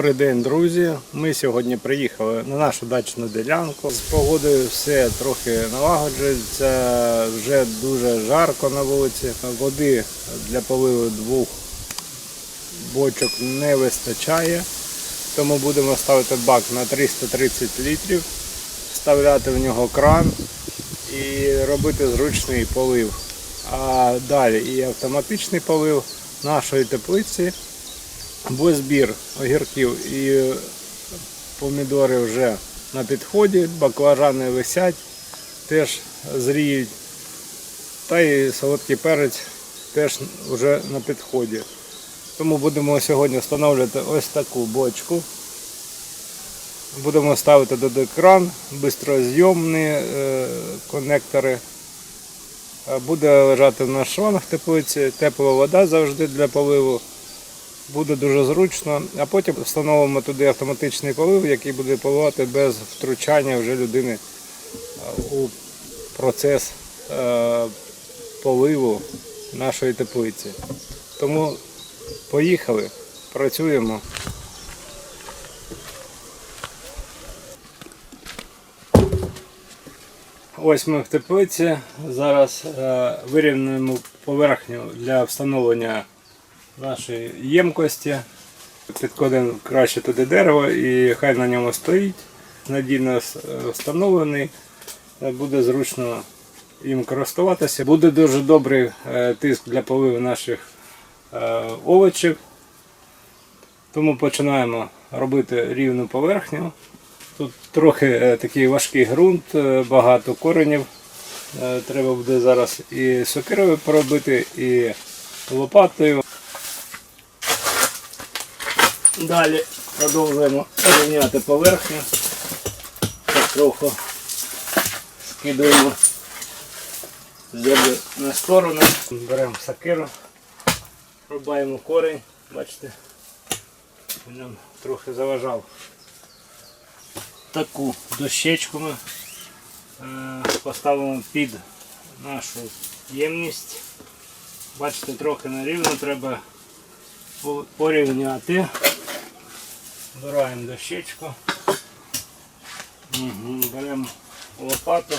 Добрий день, друзі. Ми сьогодні приїхали на нашу дачну ділянку. З погодою все трохи налагоджується, вже дуже жарко на вулиці. Води для поливу двох бочок не вистачає, тому будемо ставити бак на 330 літрів, вставляти в нього кран і робити зручний полив. А далі і автоматичний полив нашої теплиці. Бо збір огірків і помідори вже на підході, баклажани висять, теж зріють. Та і солодкий перець теж вже на підході. Тому будемо сьогодні встановлювати ось таку бочку. Будемо ставити до екран, бистрозйомні е, конектори. Е, Буде лежати на шланг теплиці, тепла вода завжди для поливу буде дуже зручно. А потім встановимо туди автоматичний полив, який буде поливати без втручання вже людини е, у процес е, поливу нашої теплиці. Тому поїхали, працюємо. Ось ми в теплиці. Зараз е, вирівнюємо поверхню для встановлення нашої ємкості. Підкладемо краще туди дерево і хай на ньому стоїть. Надійно встановлений. Е, Буде зручно їм користуватися. Буде дуже добрий е, тиск для поливу наших е, овочів. Тому починаємо робити рівну поверхню. Тут трохи е, такий важкий ґрунт, е, багато коренів. Е, Треба буде зараз і сокирою поробити, і лопатою. Далі продовжуємо рівняти поверхню. Так трохи скидуємо землю на сторону. Беремо сакиру, рубаємо корінь, бачите, він нам трохи заважав. Таку дощечку ми е, поставимо під нашу ємність. Бачите, трохи нерівно треба порівняти. Збираємо дощечку. Угу. Беремо лопату.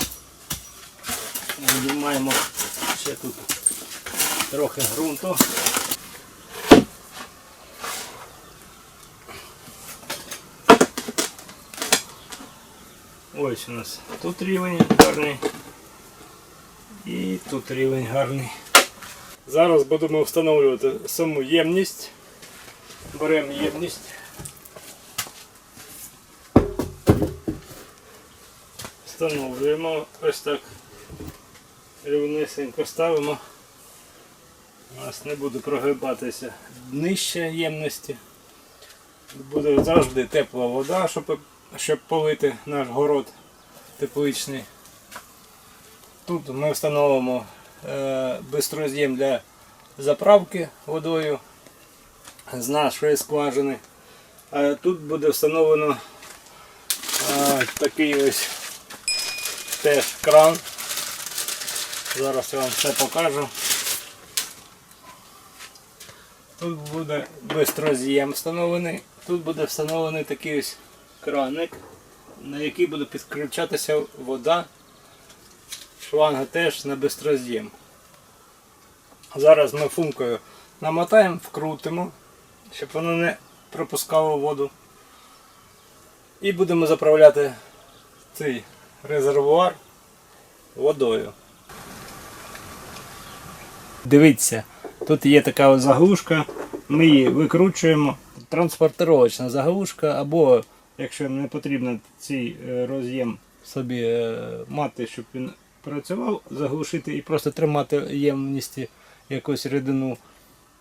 Знімаємо ще тут трохи ґрунту. Ось у нас тут рівень гарний. І тут рівень гарний. Зараз будемо встановлювати саму ємність. Беремо ємність. Встановлюємо ось так рівнесенько ставимо. У нас не буде прогибатися нижче ємності. Буде завжди тепла вода, щоб, щоб полити наш город тепличний. Тут ми встановимо е, бистроз'єм для заправки водою з нашої скважини. А тут буде встановлено е, такий ось теж кран. Зараз я вам все покажу. Тут буде бистроз'єм встановлений. Тут буде встановлений такий ось краник, на який буде підключатися вода. Шланга теж на бистроз'єм. Зараз ми функою намотаємо, вкрутимо, щоб воно не пропускало воду. І будемо заправляти цей резервуар водою. Дивіться, тут є така заглушка, ми її викручуємо. Транспортировочна заглушка, або якщо не потрібно цей е, роз'єм собі е, мати, щоб він працював, заглушити і просто тримати ємності якусь рідину,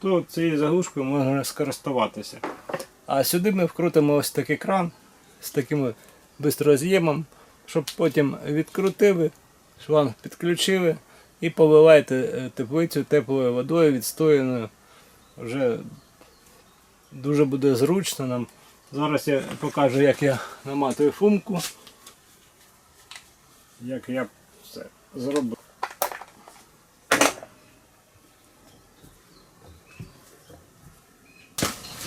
то цією заглушкою можна скористуватися. А сюди ми вкрутимо ось такий кран з таким бистроз'ємом, щоб потім відкрутили, шланг підключили і поливаєте е, теплицю теплою водою відстояною. Вже дуже буде зручно нам. Зараз я покажу, як я наматую фумку. Як я все зробив.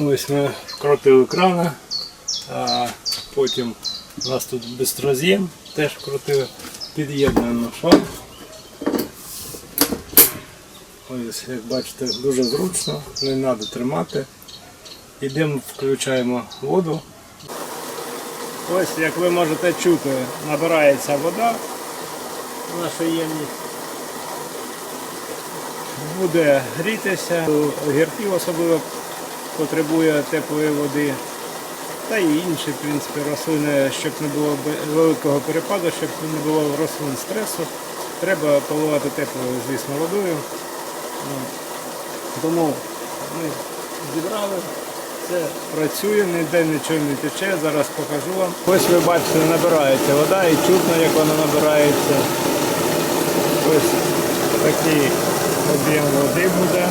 Ось ми вкрутили крана. А потім у нас тут бистроз'єм, теж крутив, під'єднуємо шланг. Ось, як бачите, дуже зручно, не треба тримати. Йдемо, включаємо воду. Ось, як ви можете чути, набирається вода в нашу ємність. Буде грітися, огірків особливо потребує теплої води. Та і інші, в принципі, рослини, щоб не було великого перепаду, щоб не було рослин стресу. Треба поливати теплою, звісно, водою. Ну, Тому ми зібрали, це працює, ніде нічого не тече, зараз покажу вам. Ось ви бачите, набирається вода і чутно, як вона набирається. Ось такий об'єм води буде.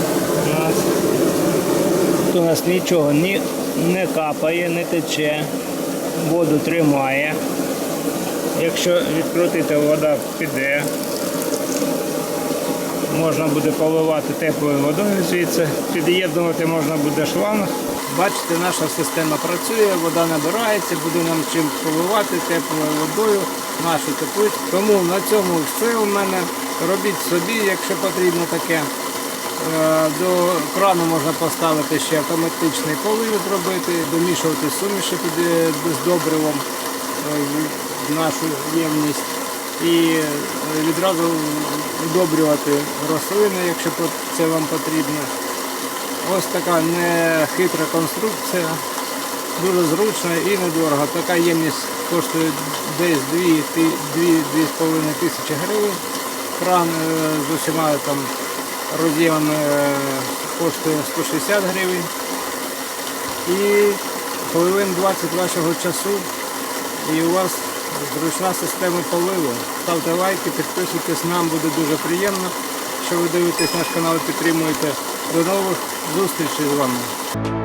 Тут у нас нічого ні, не капає, не тече, воду тримає. Якщо відкрутити, вода піде. Можна буде поливати теплою водою звідси, під'єднувати можна буде шланг. Бачите, наша система працює, вода набирається, буде нам чим поливати теплою водою нашу теплицю. Тому на цьому все у мене. Робіть собі, якщо потрібно таке. Е, До крану можна поставити ще автоматичний полив зробити, домішувати суміші туди з добривом е, в нашу ємність і е, відразу удобрювати рослини, якщо це вам потрібно. Ось така нехитра конструкція, дуже зручна і недорого. Така ємність коштує десь 2-2,5 тисячі гривень. Кран е, з усіма там роз'ємами е, коштує 160 гривень. І хвилин 20 вашого часу і у вас зручна система поливу. Ставте лайки, підписуйтесь, нам буде дуже приємно, що ви дивитесь наш канал і підтримуєте. До нових зустрічей з вами.